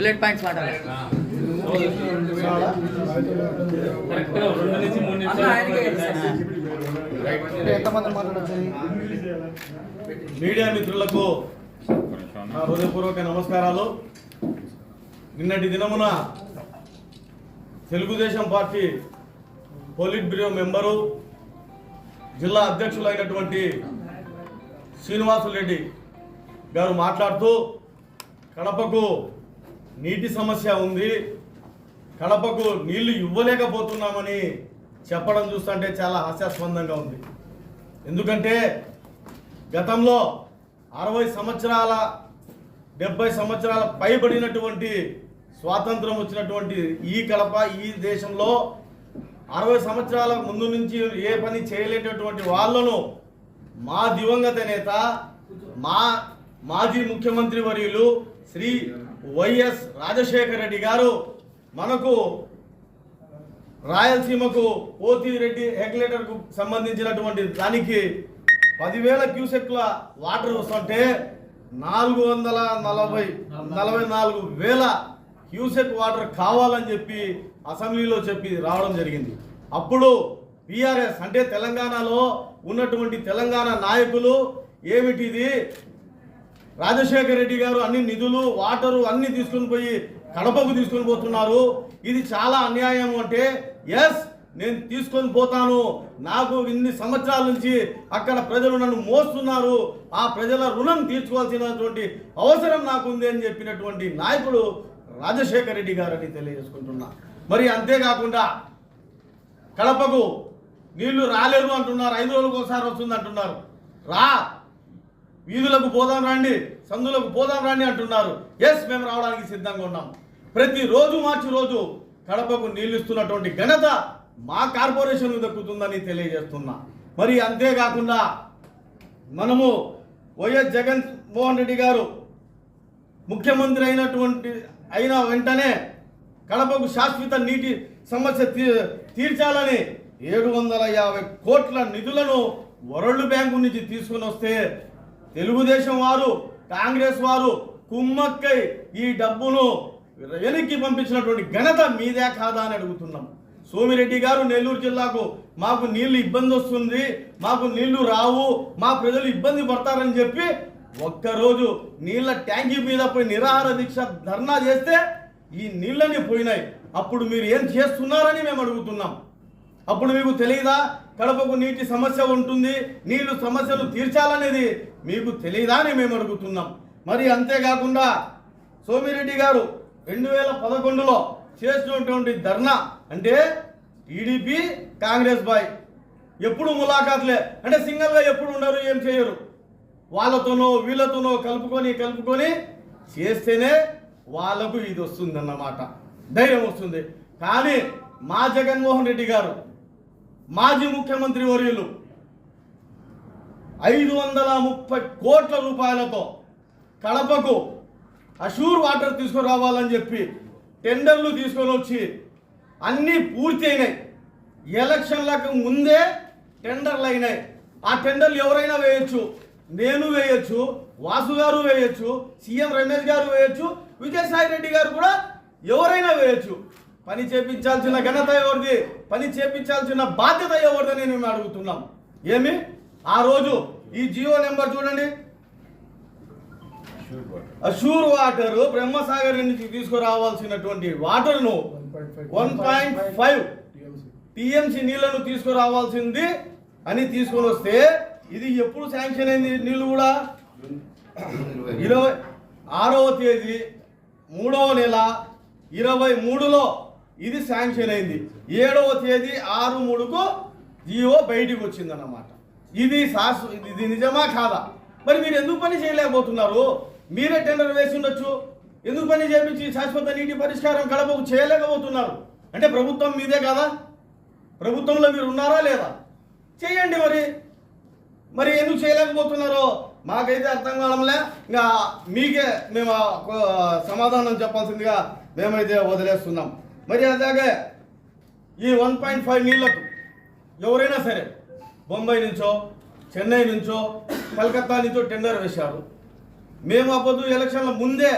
Bullet points మాట్లాడాలి రెండు media మిత్రులకు నా హృదయపూర్వక నమస్కారాలు. నిన్నటి దినమున Telugu Desam party polit bureau member జిల్లా అధ్యక్షులైనటువంటి శ్రీనివాసులరెడ్డి గారు మాట్లాడుతూ కడపకు నీటి సమస్య ఉంది. కడపకు నీళ్ళు ఇవ్వలేకపోతున్నామని చెప్పడం చూస్తుంటే చాలా హాస్యాస్పందంగా ఉంది. ఎందుకంటే గతంలో అరవై సంవత్సరాల డెబ్బై సంవత్సరాల పైబడినటువంటి స్వాతంత్రం వచ్చినటువంటి ఈ కడప ఈ దేశంలో అరవై సంవత్సరాల ముందు నుంచి ఏ పని చేయలేటటువంటి వాళ్ళను మా దివంగత నేత మా మాజీ ముఖ్యమంత్రి వర్యులు శ్రీ వైఎస్ రాజశేఖర రెడ్డి గారు మనకు రాయలసీమకు పోతిరెడ్డి రెగ్యులేటర్కు సంబంధించినటువంటి దానికి పదివేల క్యూసెక్ల వాటర్ వస్తుంటే నాలుగు వందల నలభై నలభై నాలుగు వేల క్యూసెక్ వాటర్ కావాలని చెప్పి అసెంబ్లీలో చెప్పి రావడం జరిగింది. అప్పుడు పిఆర్ఎస్ అంటే తెలంగాణలో ఉన్నటువంటి తెలంగాణ నాయకులు ఏమిటిది? రాజశేఖర రెడ్డి గారు అన్ని నిధులు వాటరు అన్ని తీసుకుని పోయి కడపకు తీసుకొని పోతున్నారు. ఇది చాలా అన్యాయం అంటే ఎస్ నేను తీసుకొని పోతాను. నాకు ఇన్ని సంవత్సరాల నుంచి అక్కడ ప్రజలు నన్ను మోస్తున్నారు. ఆ ప్రజల రుణం తీర్చుకోవాల్సినటువంటి అవసరం నాకు ఉంది అని చెప్పినటువంటి నాయకుడు రాజశేఖర రెడ్డి గారని తెలియజేసుకుంటున్నా. మరి అంతేకాకుండా కడపకు నీళ్ళు రాలేదు అంటున్నారు. ఐదు రోజులకు ఒకసారి వస్తుంది అంటున్నారు. రా వీధులకు పోదాం రండి సందులకు పోదాం రండి అంటున్నారు. ఎస్ మేము రావడానికి సిద్ధంగా ఉన్నాం. ప్రతిరోజు మార్చి రోజు కడపకు నీళ్ళు ఇస్తున్నటువంటి ఘనత మా కార్పొరేషన్ దక్కుతుందని తెలియజేస్తున్నా. మరి అంతేకాకుండా మనము వైఎస్ జగన్ మోహన్ రెడ్డి గారు ముఖ్యమంత్రి అయినటువంటి అయిన వెంటనే కడపకు శాశ్వత నీటి సమస్య తీ- తీర్చాలని ఏడు వందల యాభై కోట్ల నిధులను వరల్డ్ బ్యాంకు నుంచి తీసుకుని వస్తే తెలుగుదేశం వారు కాంగ్రెస్ వారు కుమ్మక్కై ఈ డబ్బును వెనక్కి పంపించినటువంటి ఘనత మీదే కాదా అని అడుగుతున్నాం. సోమిరెడ్డి గారు నెల్లూరు జిల్లాకు మాకు నీళ్ళు ఇబ్బంది వస్తుంది మాకు నీళ్ళు రావు మా ప్రజలు ఇబ్బంది పడతారని చెప్పి ఒక్కరోజు నీళ్ళ ట్యాంకీ మీద పోయి నిరాహార దీక్ష ధర్నా చేస్తే ఈ నీళ్ళని పోయినాయి. అప్పుడు మీరు ఏం చేస్తున్నారని మేము అడుగుతున్నాం. అప్పుడు మీకు తెలియదా కడపకు నీటి సమస్య ఉంటుంది నీళ్ళు సమస్యలు తీర్చాలనేది మీకు తెలియదా అని మేము అడుగుతున్నాం. మరి అంతేకాకుండా సోమిరెడ్డి గారు రెండు వేల పదకొండులో చేసినటువంటి ధర్నా అంటే టీడీపీ కాంగ్రెస్ బాయ్ ఎప్పుడు ములాఖాత్లే. అంటే సింగల్గా ఎప్పుడు ఉండరు ఏం చేయరు? వాళ్ళతోనో వీళ్ళతోనో కలుపుకొని కలుపుకొని చేస్తేనే వాళ్ళకు ఇది వస్తుందన్నమాట. ధైర్యం వస్తుంది. కానీ మా జగన్మోహన్ రెడ్డి గారు మాజీ ముఖ్యమంత్రి వర్యులు ఐదు వందల ముప్పై కోట్ల రూపాయలతో కడపకు అషూర్ వాటర్ తీసుకురావాలని చెప్పి టెండర్లు తీసుకొని వచ్చి అన్నీ పూర్తి అయినాయి. ఎలక్షన్లకు ముందే టెండర్లు అయినాయి. ఆ టెండర్లు ఎవరైనా వేయొచ్చు. నేను వేయొచ్చు వాసు గారు వేయొచ్చు సీఎం రమేష్ గారు వేయొచ్చు విజయసాయి రెడ్డి గారు కూడా ఎవరైనా వేయొచ్చు. పని చేపించాల్సిన ఘనత ఎవరిది? పని చేపించాల్సిన బాధ్యత ఎవరిదని మేము అడుగుతున్నాం. ఏమి? ఆ రోజు ఈ జియో నెంబర్ చూడండి. అషూర్ వాటర్ బ్రహ్మసాగర్ నుంచి తీసుకురావాల్సినటువంటి వాటర్ను వన్ పాయింట్ ఫైవ్ టీఎంసీ. నీళ్ళను తీసుకురావాల్సింది అని తీసుకొని వస్తే ఇది ఎప్పుడు శాంక్షన్ అయింది నీళ్ళు కూడా? ఇరవై ఆరవ తేదీ మూడవ నెల ఇరవై మూడులో ఇది శాంక్షన్ అయింది. ఏడవ తేదీ ఆరు మూడుకు జియో బయటికి వచ్చిందన్నమాట. ఇది శాస్ ఇది నిజమా కాదా? మరి మీరు ఎందుకు పని చేయలేకపోతున్నారు? మీరే టెండర్ వేసి ఉండొచ్చు. ఎందుకు పని చేపించి శాశ్వత నీటి పరిష్కారం కడపకు చేయలేకపోతున్నారు? అంటే ప్రభుత్వం మీదే కదా? ప్రభుత్వంలో మీరు ఉన్నారా లేదా? చేయండి మరి. మరి ఎందుకు చేయలేకపోతున్నారో మాకైతే అర్థం కావడంలే. ఇంకా మీకే మేము సమాధానం చెప్పాల్సిందిగా మేమైతే వదిలేస్తున్నాం. మరి అలాగే ఈ వన్ పాయింట్ ఫైవ్ నీళ్ళకు ఎవరైనా సరే బొంబాయి నుంచో చెన్నై నుంచో కలకత్తా నుంచో టెండర్ వేశారు. మేము అప్పుడు ఎలక్షన్ల ముందే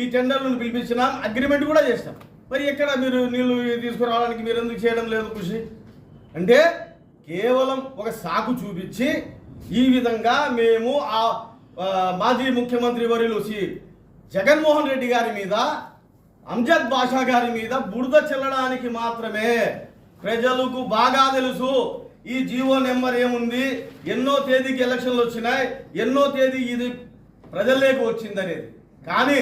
ఈ టెండర్లను పిలిపించినాం అగ్రిమెంట్ కూడా చేసినాం మరి ఎక్కడ మీరు నీళ్ళు తీసుకురావడానికి మీరు ఎందుకు చేయడం లేదు కృషి? అంటే కేవలం ఒక సాకు చూపించి ఈ విధంగా మేము ఆ మాజీ ముఖ్యమంత్రి వర్యులు శ్రీ జగన్మోహన్ రెడ్డి గారి మీద అంజద్ బాషా గారి మీద బురద చెల్లడానికి మాత్రమే ప్రజలకు బాగా తెలుసు. ఈ జీవో నెంబర్ ఏముంది? ఎన్నో తేదీకి ఎలక్షన్లు వచ్చినాయి. ఎన్నో తేదీ ఇది ప్రజల్లోకి వచ్చిందనేది. కానీ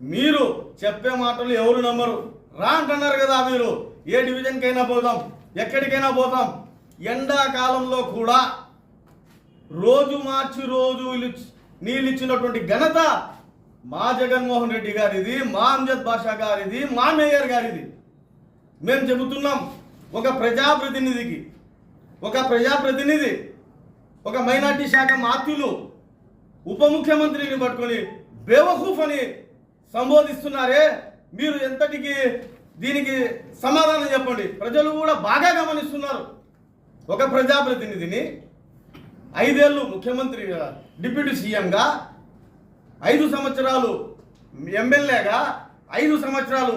మీరు చెప్పే మాటలు ఎవరు నమ్మరు. రా అంటున్నారు కదా మీరు. ఏ డివిజన్కైనా పోదాం. ఎక్కడికైనా పోతాం ఎండాకాలంలో కూడా రోజు మార్చి రోజు నీళ్ళు ఇచ్చినటువంటి ఘనత మా జగన్మోహన్ రెడ్డి గారిది మా అంజద్ బాషా గారిది మా మేయర్ గారిది. మేము చెబుతున్నాం ఒక ప్రజాప్రతినిధికి ఒక ప్రజాప్రతినిధి ఒక మైనార్టీ శాఖ మాత్యులు ఉప ముఖ్యమంత్రిని పట్టుకొని బేవకూఫ్ అని సంబోధిస్తున్నారే. మీరు ఎంతటికి దీనికి సమాధానం చెప్పండి. ప్రజలు కూడా బాగా గమనిస్తున్నారు. ఒక ప్రజాప్రతినిధిని ఐదేళ్ళు ముఖ్యమంత్రిగా డిప్యూటీ సీఎంగా ఐదు సంవత్సరాలు ఎమ్మెల్యేగా ఐదు సంవత్సరాలు